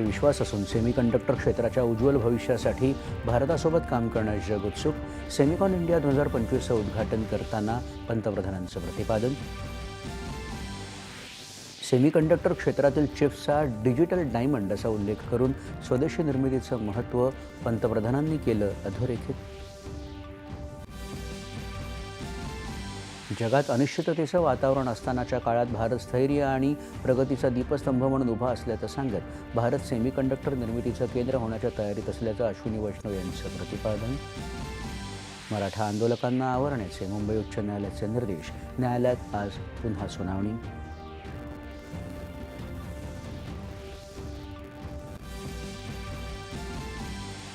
विश्वास असून सेमीकंडक्टर क्षेत्राच्या उज्ज्वल भविष्यासाठी भारतासोबत काम करण्यास जग उत्सुक. सेमिकॉन इंडिया दोन हजार पंचवीसचं उद्घाटन करताना पंतप्रधानांचं प्रतिपादन. सेमीकंडक्टर क्षेत्रातील चिप्सचा डिजिटल डायमंड असा उल्लेख करून स्वदेशी निर्मितीचं महत्त्व पंतप्रधानांनी केलं अधोरेखित. जगात अनिश्चिततेचं वातावरण असतानाच्या काळात भारत स्थैर्य आणि प्रगतीचा दीपस्तंभ म्हणून उभा असल्याचं सांगत भारत सेमीकंडक्टर निर्मितीचं केंद्र होण्याच्या तयारीत असल्याचं अश्विनी वैष्णव यांचं प्रतिपादन. मराठा आंदोलकांना आवरण्याचे मुंबई उच्च न्यायालयाचे निर्देश. न्यायालयात आज पुन्हा सुनावणी.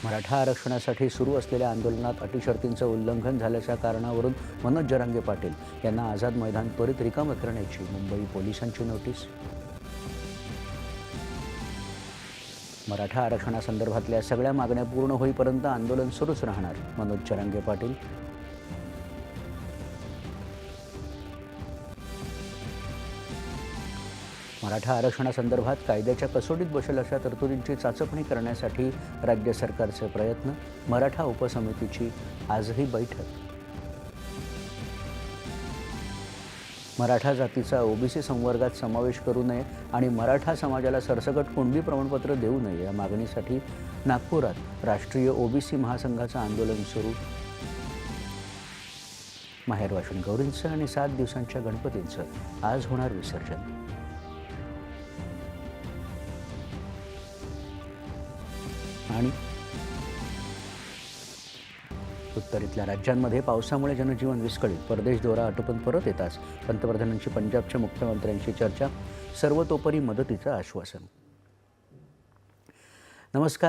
मराठा आरक्षणासाठी सुरू असलेल्या आंदोलनात अटीशर्तींचं उल्लंघन झाल्याच्या कारणावरून मनोज जरांगे पाटील यांना आझाद मैदान त्वरित रिकामं करण्याची मुंबई पोलिसांची नोटीस. मराठा आरक्षणासंदर्भातल्या सगळ्या मागण्या पूर्ण होईपर्यंत आंदोलन सुरूच राहणार मनोज जरांगे पाटील. मराठा आरक्षणासंदर्भात कायद्याच्या कसोटीत बसेल अशा तरतुदींची चाचपणी करण्यासाठी राज्य सरकारचे प्रयत्न मराठा उपसमितीची आजही बैठक. मराठा जातीचा ओबीसी संवर्गात समावेश करू नये आणि मराठा समाजाला सरसकट कुणबी प्रमाणपत्र देऊ नये या मागणीसाठी नागपुरात राष्ट्रीय ओबीसी महासंघाचं आंदोलन सुरू. माहेर वाशिन गौरींचं आणि सात दिवसांच्या गणपतींचं आज होणार विसर्जन. आणि उत्तरेतल्या राज्यांमध्ये पावसामुळे जनजीवन विस्कळीत. परदेश दौरा आटोपून परत येताच. पंतप्रधानांची पंजाबच्या मुख्यमंत्र्यांशी चर्चा. सर्वतोपरी मदतीचं आश्वासन. नमस्कार.